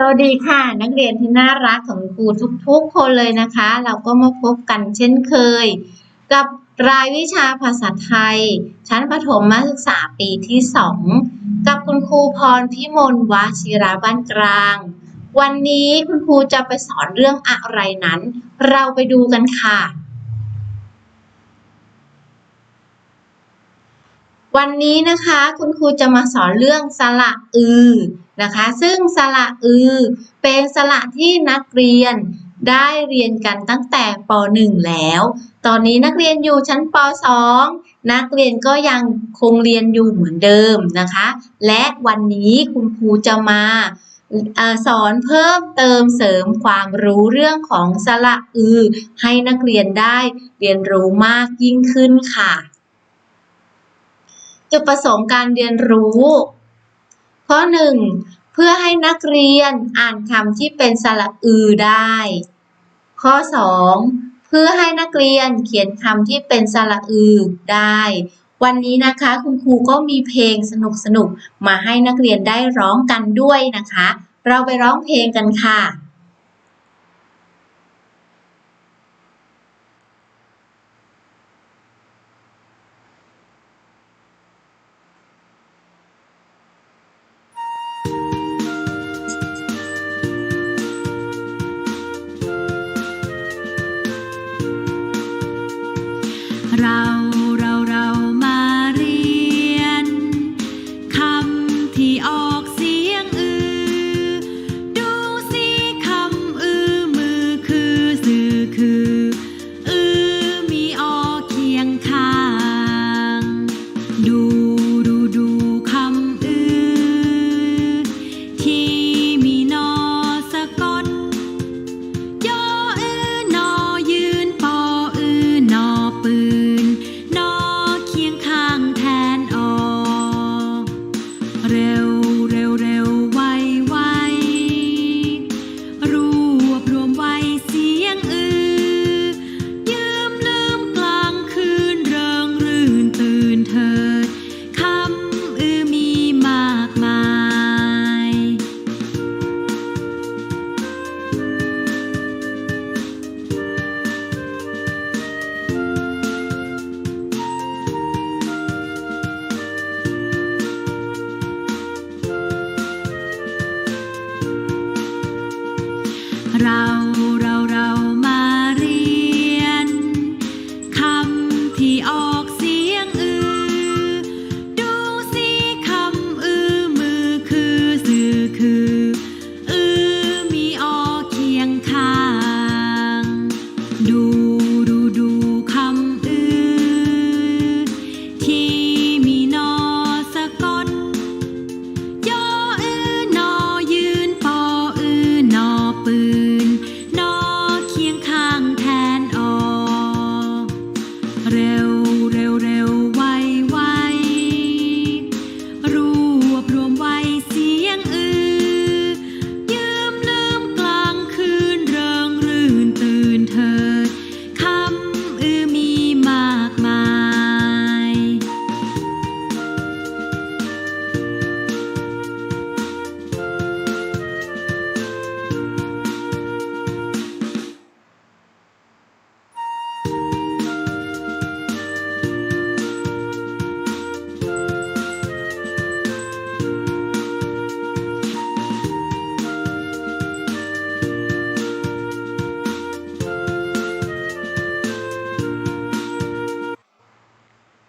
สวัสดีค่ะ นักเรียนที่น่ารักของครูทุกๆคนเลยนะคะ เราก็มาพบกันเช่นเคย กับรายวิชาภาษาไทย ชั้นประถมมศึกษาปีที่ 2 กับคุณครูพรพิมลวชิราบ้านกลาง วันนี้คุณครูจะไปสอนเรื่องอะไรนั้น เราไปดูกันค่ะ วันนี้นะคะคุณครูจะมาสอนเรื่องสระอือ นะคะ ซึ่งสระอือ เป็นสระที่นักเรียนได้เรียนกันตั้งแต่ป .1 แล้ว ตอนนี้นักเรียนอยู่ชั้นป .2 นักเรียนก็ยังคงเรียนอยู่เหมือนเดิมนะคะ และวันนี้คุณครูจะมาอสอนเพิ่มเติมเสริมความรู้เรื่องของสระอือ ให้นักเรียนได้เรียนรู้มากยิ่งขึ้นค่ะ จุดประสงค์การเรียนรู้ ข้อ 1. เพื่อให้นักเรียนอ่านคำที่เป็นสระอือได้ ข้อ 2. เพื่อให้นักเรียนเขียนคำที่เป็นสระอือได้ วันนี้นะคะคุณครูก็มีเพลงสนุกๆมาให้นักเรียนได้ร้องกันด้วยนะคะ เราไปร้องเพลงกันค่ะ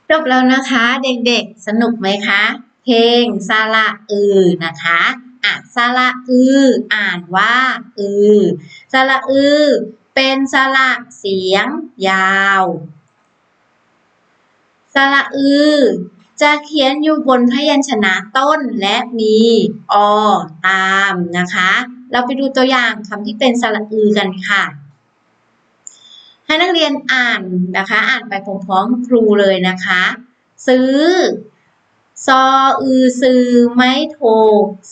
จบแล้วนะคะเด็กๆ สนุกไหมคะ เพลงสระอือนะคะอะสระอืออ่านว่าอือสระอือเป็นสระเสียงยาวสระอือจะเขียนอยู่บนพยัญชนะต้นและมีอตามนะคะ เราไปดูตัวอย่างคำที่เป็นสระอือกันค่ะ ให้นักเรียนอ่านนะคะ อ่านไปพร้อมๆครูเลยนะคะ ซื้อ ซออือซื้อไม่โทร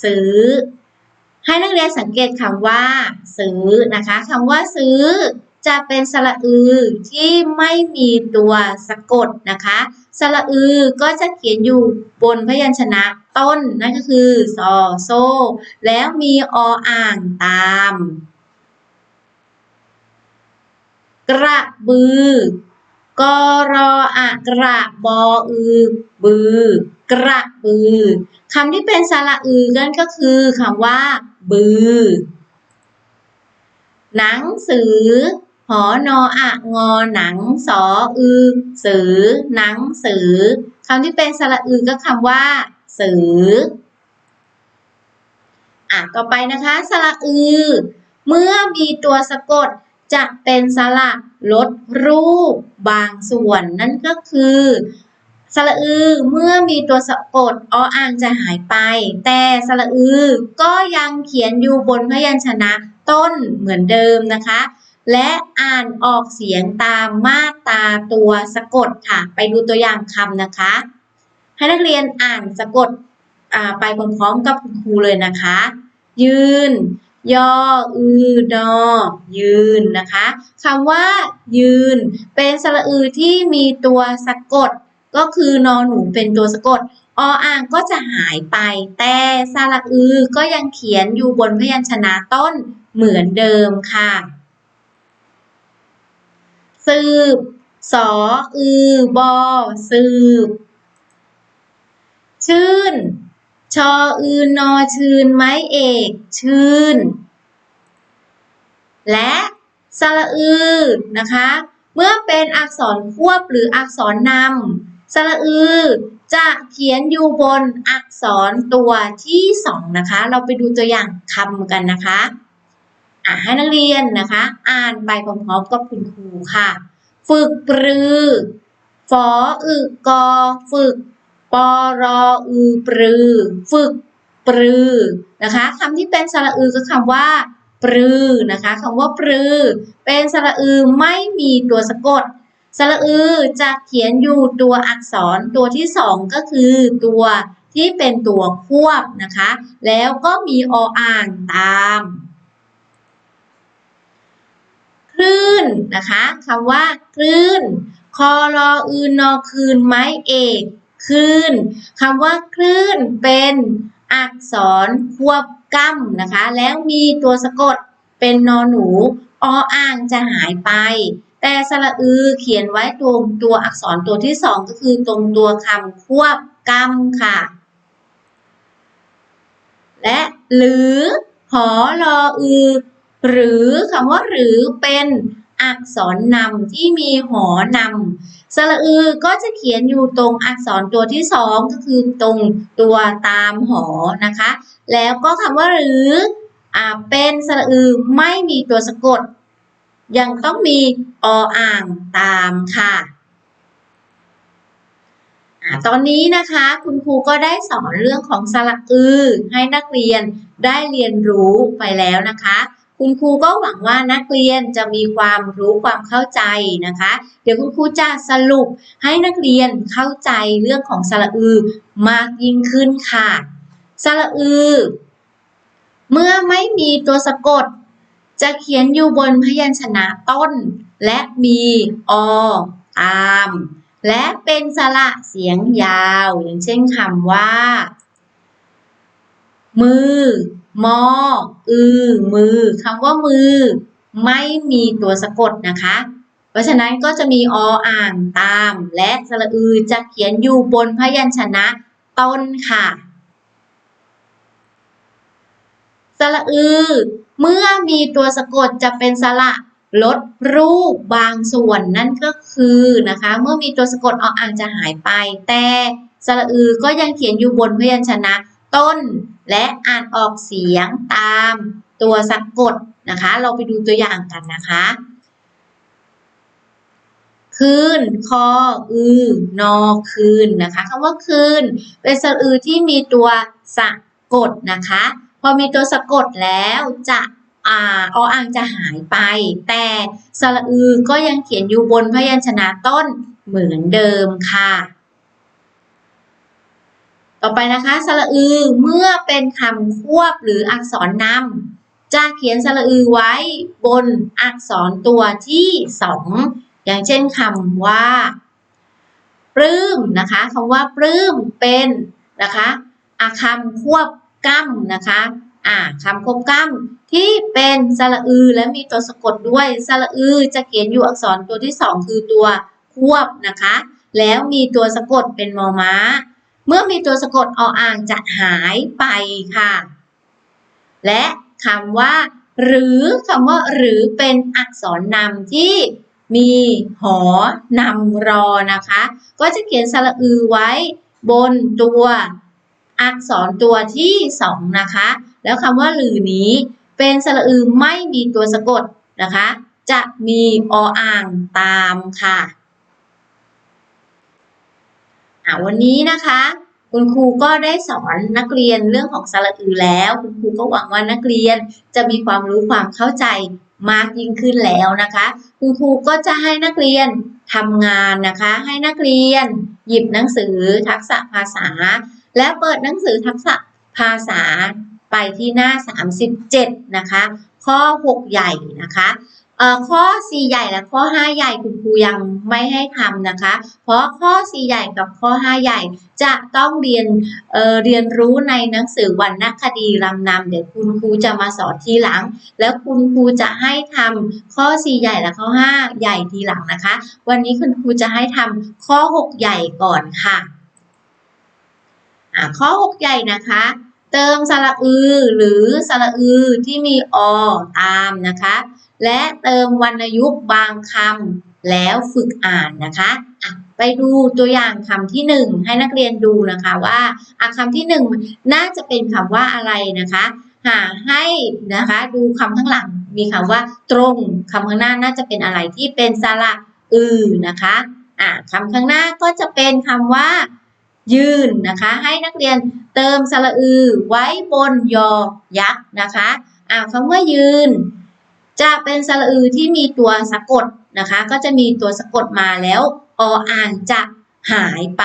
ซื้อ ให้นักเรียนสังเกตคำว่า ซื้อนะคะคำว่าซื้อจะเป็นสระอือที่ไม่มีตัวสะกดนะคะ สระอือก็จะเขียนอยู่บนพยัญชนะต้นนั่นก็คือซอโซ แล้วมีออ่างตาม กระบือกรออะกระบออือบือกระบือคำที่เป็นสระอือกันก็คือคำว่า บือ หนังสือหอนออะงอหนังสออือสือ หนังสือคำที่เป็นสระอือก็คำว่า สืออะต่อไปนะคะ สระอือ เมื่อมีตัวสะกด จะเป็นสระลดรูปบางส่วน นั่นก็คือสระอือเมื่อมีตัวสะกดออ่างจะหายไป แต่สระอือก็ยังเขียนอยู่บนพยัญชนะต้นเหมือนเดิมนะคะ และอ่านออกเสียงตามมาตราตัวสะกดค่ะ ไปดูตัวอย่างคำนะคะ ให้นักเรียนอ่านสะกดไปพร้อมๆกับคุณครูเลยนะคะ ยืน ย่ออือดอ ยืนนะคะคำว่า ยืน เป็นสระอือที่มีตัวสะกด ก็คือนอหนูเป็นตัวสะกดออ่างก็จะหายไป แต่สระอือก็ยังเขียนอยู่บนพยัญชนะต้นเหมือนเดิมค่ะ สืบ สออือบอสืบ ชื่น ชออือนอชื่นไม้เอก ชื่น และสระอือนะคะ เมื่อเป็นอักษรควบหรืออักษรนำสระอือจะเขียนอยู่บนอักษรตัวที่สองนะคะ เราไปดูตัวอย่างคำกันนะคะอะให้นักเรียนนะคะ อ่านไปพร้อมๆกับคุณครูค่ะ ฝึกปรือฟออึกอ ฝึก ปรออือปรือ ฝึกปรือนะคะคำที่เป็นสระอือก็คำว่าปรือนะคะคำว่าปรือ เป็นสระอือไม่มีตัวสะกดสระอือจะเขียนอยู่ตัวอักษรตัวที่สองก็คือตัวที่เป็นตัวควบนะคะ แล้วก็มีออ่างตาม คลื่นนะคะคำว่าคลื่น คอรออือนอคืนไม้เอก คลื่นคำว่าคลื่นเป็นอักษรควบกล้ำนะคะ แล้วมีตัวสะกดเป็นนอหนูออ่างจะหายไป แต่สระอือเขียนไว้ตรงตัวอักษรตัวที่สองก็คือตรงตัวคำควบกล้ำค่ะ และหรือหอรออือ หรือคำว่าหรือเป็น อักษรนำที่มีหอนำสระอือก็จะเขียนอยู่ตรงอักษรตัวที่สองก็คือตรงตัวตามหอนะคะ แล้วก็คำว่าหรืออเป็นสระอือไม่มีตัวสะกด ยังต้องมีออ่างตามค่ะตอนนี้นะคะคุณครูก็ได้สอนเรื่องของสระอือให้นักเรียนได้เรียนรู้ไปแล้วนะคะ คุณครูก็หวังว่านักเรียนจะมีความรู้ความเข้าใจนะคะ เดี๋ยวคุณครูจะสรุปให้นักเรียนเข้าใจเรื่องของสระอือมากยิ่งขึ้นค่ะสระอือ เมื่อไม่มีตัวสะกด จะเขียนอยู่บนพยัญชนะต้น และมีอตาม และเป็นสระเสียงยาว อย่างเช่นคำว่า มือ มอ อือ มือคำว่ามือ ไม่มีตัวสะกดนะคะ เพราะฉะนั้นก็จะมีออ่างตาม และสระอือจะเขียนอยู่บนพยัญชนะต้นค่ะสระอือ เมื่อมีตัวสะกดจะเป็นสระลดรูปบางส่วนนั่นก็คือนะคะ เมื่อมีตัวสะกดออ่างจะหายไป แต่สระอือก็ยังเขียนอยู่บนพยัญชนะ ต้น และอ่านออกเสียงตามตัวสะกดนะคะ เราไปดูตัวอย่างกันนะคะคืน คอ อือ นอ คืน นะคะคำว่าคืน เป็นสระอือที่มีตัวสะกดนะคะ พอมีตัวสะกดแล้วจะอ่าออ่างจะหายไป แต่สระอือก็ยังเขียนอยู่บนพยัญชนะต้นเหมือนเดิมค่ะ ต่อไปนะคะสระอือเมื่อเป็นคำควบหรืออักษรนำจะเขียนสระอือไว้บนอักษรตัวที่สองอย่างเช่นคำว่าปลื้มนะคะคำว่าปลื้มเป็นนะคะอาคำควบกล้ำนะคะอ่าคำควบกล้ำที่เป็นสระอือและมีตัวสะกดด้วยสระอือจะเขียนอยู่อักษรตัวที่สองคือตัวควบนะคะ แล้วมีตัวสะกดเป็นมอม้า เมื่อมีตัวสะกดออ่างจะหายไปค่ะ และคำว่า หรือคำว่าหรือเป็นอักษรนำที่มีหอนำรอนะคะ ก็จะเขียนสระอือไว้บนตัวอักษรตัวที่สองนะคะ แล้วคำว่าหรือนี้เป็นสระอือไม่มีตัวสะกดนะคะ จะมีออ่างตามค่ะอะ วันนี้นะคะ คุณครูก็ได้สอนนักเรียนเรื่องของสระอือแล้ว คุณครูก็หวังว่านักเรียนจะมีความรู้ความเข้าใจมากยิ่งขึ้นแล้วนะคะ คุณครูก็จะให้นักเรียนทำงานนะคะ ให้นักเรียน หยิบหนังสือทักษะภาษา และเปิดหนังสือทักษะภาษาไปที่หน้า 37 นะคะ ข้อ 6 ใหญ่นะคะ ข้อ 4 ใหญ่และข้อ 5 ใหญ่คุณครูยังไม่ให้ทำนะคะ เพราะข้อ 4 ใหญ่กับข้อ 5 ใหญ่จะต้องเรียนเเรียนรู้ในหนังสือวรรณคดีรำนำเดี๋ยวคุณครูจะมาสอนทีหลัง แล้วคุณครูจะให้ทำข้อ 4 ใหญ่และข้อ 5 ใหญ่ทีหลังนะคะ วันนี้คุณครูจะให้ทำข้อ 6 ใหญ่ก่อนค่ะอะข้อ 6 ใหญ่นะคะ เติมสระอือหรือสระอือที่มีอตามนะคะ และเติมวรรณยุกต์บางคำแล้วฝึกอ่านนะคะะไปดูตัวอย่างคำที่หนึ่งให้นักเรียนดูนะคะว่าคำที่หนึ่งน่าจะเป็นคำว่าอะไรนะคะหาให้นะคะดูคำข้างหลังมีคำว่าตรงคำข้างหน้าน่าจะเป็นอะไรที่เป็นสระอือนะคะอะคำข้างหน้าก็จะเป็นคำว่า ยืนนะคะ ให้นักเรียนเติมสระอือไว้บนยอยักษ์นะคะอ่าคำว่ายืน จะเป็นสระอือที่มีตัวสะกดนะคะ ก็จะมีตัวสะกดมาแล้วออ่างจะหายไป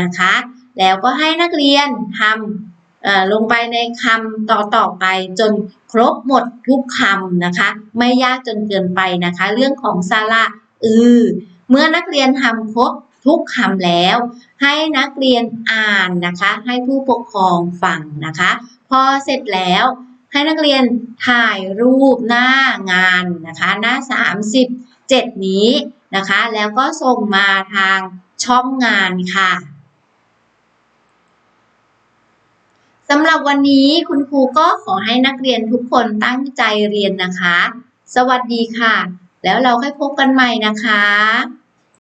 นะคะ แล้วก็ให้นักเรียนทำเอ่อลงไปในคำต่อต่อๆไปจนครบหมดทุกคำนะคะ ไม่ยากจนเกินไปนะคะ เรื่องของสระอือเมื่อนักเรียนทำครบ ทุกคำแล้ว ให้นักเรียนอ่านนะคะ ให้ผู้ปกครองฟังนะคะ พอเสร็จแล้วให้นักเรียนถ่ายรูปหน้างานนะคะ หน้า 37 นี้นะคะ แล้วก็ส่งมาทางช่องงานค่ะสำหรับวันนี้คุณครูก็ขอให้นักเรียนทุกคนตั้งใจเรียนนะคะ สวัสดีค่ะ แล้วเราค่อยพบกันใหม่นะคะ